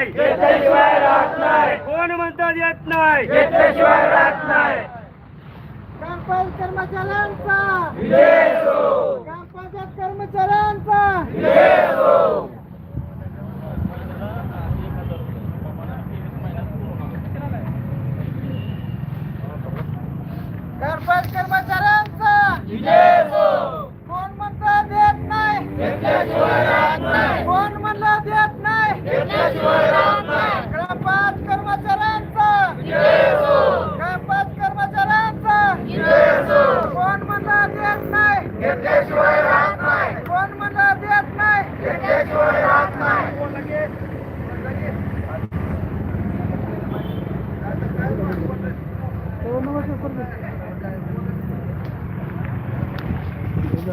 नाही. घेतल्याशिवाय राहत नाही. कोण म्हणतात येत नाही? घेतल्याशिवाय राहत नाही. ग्रामपंचायत कर्मचाऱ्यांचा. विजय असो ग्रामपंचायत कर्मचाऱ्यांचा. विजय असो இந்த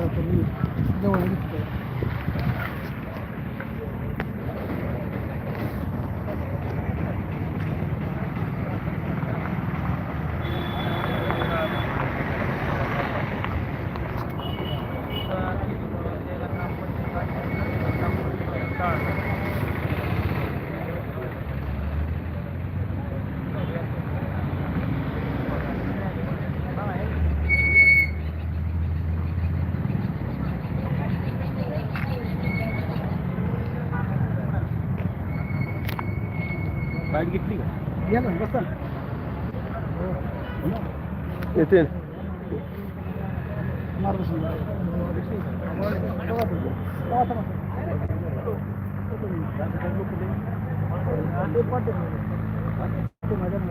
गाडी घेतली का या ना बसा येते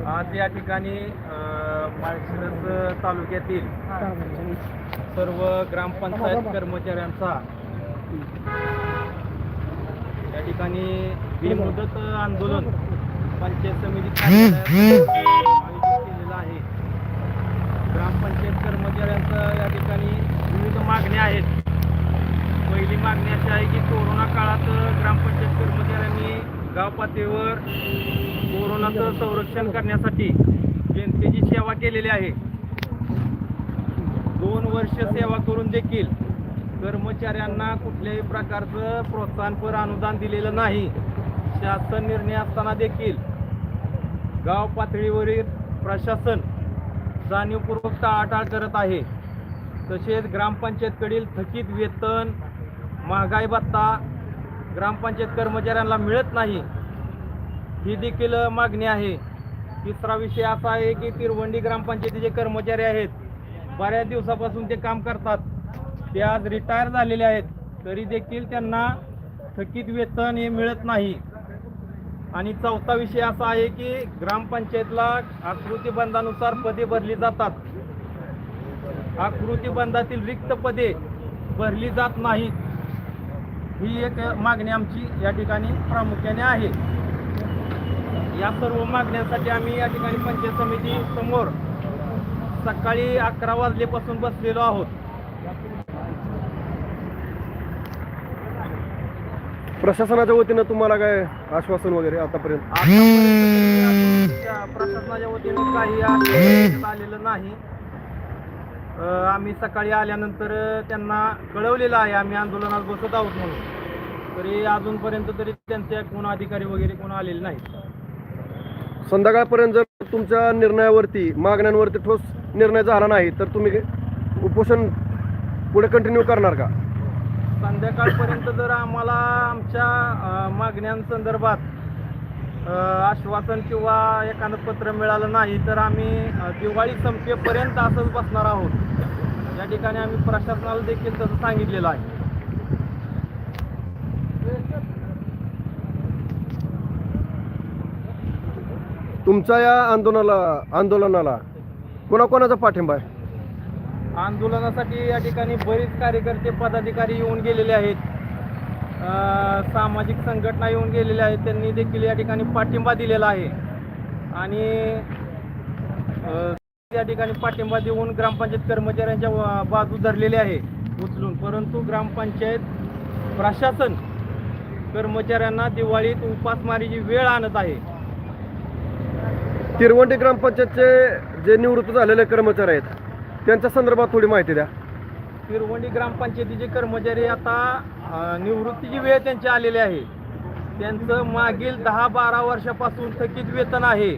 आज या ठिकाणी माळशिरस तालुक्यातील सर्व ग्रामपंचायत कर्मचाऱ्यांचा या ठिकाणी बेमुदत आंदोलन पंचायत समिती आयोजित केलेलं आहे. ग्रामपंचायत कर्मचाऱ्यांचं या ठिकाणी विविध मागण्या आहेत. पहिली मागणी अशी आहे की कोरोना काळात ग्रामपंचायत कर्मचाऱ्यांनी गाव पातळीवर कोरोनाचं संरक्षण करण्यासाठी जनतेची सेवा केलेली आहे. दोन वर्ष सेवा करून देखील कर्मचाऱ्यांना कुठल्याही प्रकारचं प्रोत्साहनपर अनुदान दिलेलं नाही. शासन निर्णय असताना देखील गाव पातळीवरील प्रशासन जाणीवपूर्वक टाळाटाळ करत आहे. तसेच ग्रामपंचायतकडील थकीत वेतन महागाई भत्ता ग्रामपंचायत कर्मचाऱ्यांना मिळत नाही ही देखील मागणी आहे. तिसरा विषय असा आहे की तिरवंडी ग्रामपंचायतीचे कर्मचारी आहेत बऱ्याच दिवसापासून ते काम करतात. ते आज रिटायर झालेले आहेत तरी देखील त्यांना थकीत वेतन हे मिळत नाही. आणि चौथा विषय असा आहे की ग्रामपंचायतला आकृतीबंधानुसार पदे भरली जातात. आकृतीबंधातील रिक्त पदे भरली जात नाहीत. ही एक मागणी आमची या ठिकाणी प्रामुख्याने आहे. या सर्व मागण्यांसाठी आम्ही या ठिकाणी पंचायत समिती समोर सकाळी अकरा वाजलेपासून बसलेलो आहोत. प्रशासनाच्या वतीनं तुम्हाला काय आश्वासन वगैरे आतापर्यंत? आतापर्यंत तरी अजून प्रशासनाच्या वतीने काही आश्वासन आलेलं नाही. अ, आम्ही सकाळी आल्यानंतर त्यांना कळवलेलं आहे आम्ही आंदोलनात बसत आहोत म्हणून. तरी अजूनपर्यंत तरी त्यांचे कोण अधिकारी वगैरे कोण आलेले नाहीत. संध्याकाळपर्यंत जर तुमच्या निर्णयावरती मागण्यांवरती ठोस निर्णय झाला नाही तर तुम्ही उपोषण पुढे कंटिन्यू करणार का? संध्याकाळपर्यंत जर आम्हाला आमच्या मागण्यांसंदर्भात आश्वासन किंवा एखादं पत्र मिळालं नाही तर आम्ही दिवाळी संपेपर्यंत असंच बसणार आहोत. या ठिकाणी आम्ही प्रशासनाला देखील तसं सांगितलेलं आहे. तुमच्या या आंदोलनाला आंदोलनाला कोणाकोणाचा पाठिंबा आहे? आंदोलनासाठी या ठिकाणी बरेच कार्यकर्ते पदाधिकारी येऊन गेलेले आहेत. सामाजिक संघटना येऊन गेलेल्या आहेत. त्यांनी देखील या ठिकाणी पाठिंबा दिलेला आहे. आणि या त्या ठिकाणी पाठिंबा देऊन ग्रामपंचायत कर्मचाऱ्यांच्या बाजू धरलेली आहे उचलून. परंतु ग्रामपंचायत प्रशासन कर्मचाऱ्यांना दिवाळीत उपासमारीची वेळ आणत आहे. तिरवंडी ग्रामपंचायतचे जे निवृत्त झालेले कर्मचारी आहेत त्यांच्या संदर्भात थोडी माहिती द्या. तिरवंडी ग्रामपंचायतीचे कर्मचारी आता अ, निवृत्तीची वेळ त्यांची आलेली आहे. त्यांचं मागील दहा बारा वर्षापासून थकीत वेतन आहे.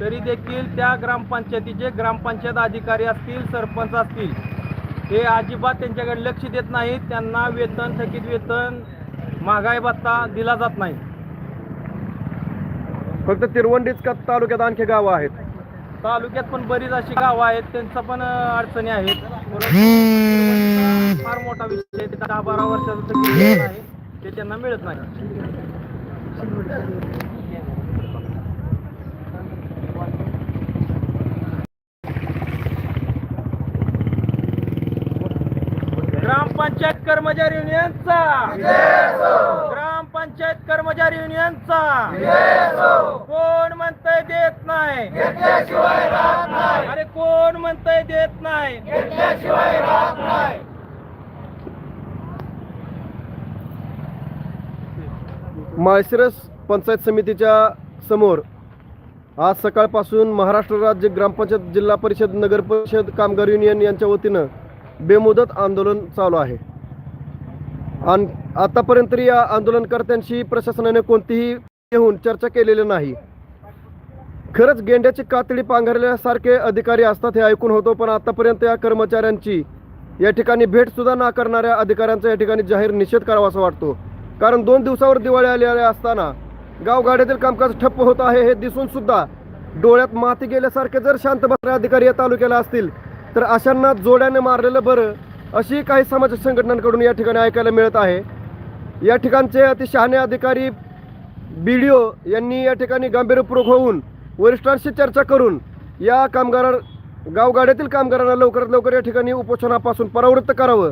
तरी देखील त्या ग्रामपंचायतीचे ग्रामपंचायत अधिकारी असतील सरपंच असतील हे अजिबात त्यांच्याकडे लक्ष देत नाहीत. त्यांना वेतन थकीत वेतन महागाई भत्ता दिला जात नाही. फक्त तिरवंडीच का तालुक्यात आणखी गावं आहेत? तालुक्यात पण बरीच अशी गावं आहेत त्यांचा पण अडचणी आहेत. फार मोठा विषय आहे. दहा बारा वर्षाचं आहे? ते त्यांना मिळत नाही. ग्रामपंचायत कर्मचारी युनियनचा पंचायत कर्मचारी युनियनचा. कोण म्हणतय देत नाही. अरे कोण म्हणतय देत नाही. नाही माळशिरस पंचायत समितीच्या समोर आज सकाळपासून महाराष्ट्र राज्य ग्रामपंचायत जिल्हा परिषद नगर परिषद कामगार युनियन यांच्या वतीनं बेमुदत आंदोलन चालू आहे. आणि आतापर्यंत या आंदोलनकर्त्यांशी प्रशासनाने कोणतीही येऊन चर्चा केलेली नाही. खरंच गेंड्याची कातडी पांघरल्यासारखे अधिकारी असतात हे ऐकून होतो पण आतापर्यंत या कर्मचाऱ्यांची या ठिकाणी भेटसुद्धा नाकारणाऱ्या अधिकाऱ्यांचा या ठिकाणी जाहीर निषेध करावा असं वाटतो. कारण दोन दिवसावर दिवाळी आलेल्या असताना गावगाड्यातील कामकाज ठप्प होत आहे हे दिसून सुद्धा डोळ्यात माती गेल्यासारखे जर शांत बसणारे अधिकारी या तालुक्याला असतील तर अशांना जोड्याने मारलेलं बरं अशी काही समाज संघटनांकडून या ठिकाणी ऐकायला मिळत आहे. या ठिकाणचे अतिशहाणे अधिकारी बी डी ओ यांनी या ठिकाणी गांभीर्यपूर्वक होऊन वरिष्ठांशी चर्चा करून या कामगार गावगाड्यातील कामगारांना लवकरात लवकर या ठिकाणी उपोषणापासून परावृत्त करावं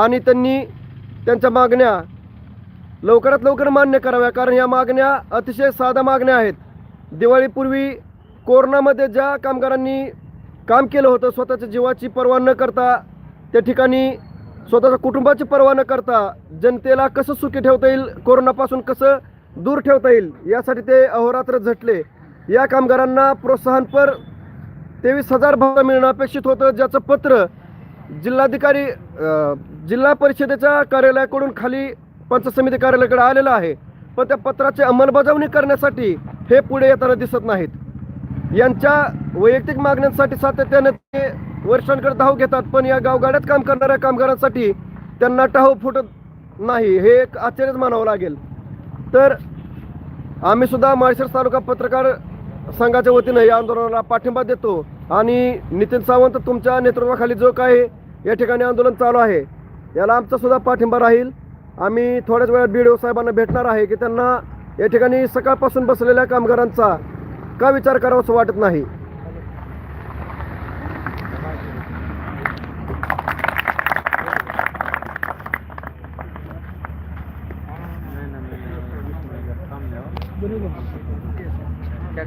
आणि त्यांनी त्यांच्या मागण्या लवकरात लवकर मान्य कराव्या. कारण या मागण्या अतिशय साध्या मागण्या आहेत. दिवाळीपूर्वी कोरोनामध्ये ज्या कामगारांनी काम केलं होतं स्वतःच्या जीवाची पर्वा न करता त्या ठिकाणी स्वतःच्या कुटुंबाची पर्वा न करता जनतेला कसं सुखी ठेवता येईल कोरोनापासून कसं दूर ठेवता येईल यासाठी ते अहोरात्र झटले. या कामगारांना प्रोत्साहनपर तेवीस हजार भत्ता मिळणं अपेक्षित होतं ज्याचं पत्र जिल्हाधिकारी जिल्हा परिषदेच्या कार्यालयाकडून खाली पंचायत समिती कार्यालयाकडे आलेलं आहे. पण त्या पत्राची अंमलबजावणी करण्यासाठी हे पुढे येताना दिसत नाहीत. यांच्या वैयक्तिक मागण्यांसाठी सातत्याने ते वर्षांकडे धाव घेतात पण या गावगाड्यात काम करणाऱ्या कामगारांसाठी त्यांना टाहो फुटत नाही हे एक आश्चर्यच मानावं लागेल. तर आम्ही सुद्धा माळशेर तालुका पत्रकार संघाच्या वतीनं या आंदोलनाला पाठिंबा देतो. आणि नितीन सावंत तुमच्या नेतृत्वाखाली जो काय या ठिकाणी आंदोलन चालू आहे याला आमचा सुद्धा पाठिंबा राहील. आम्ही थोड्याच वेळात बी साहेबांना भेटणार आहे की त्यांना या ठिकाणी सकाळपासून बसलेल्या कामगारांचा का विचार करावा असं वाटत नाही.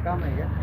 काम है क्या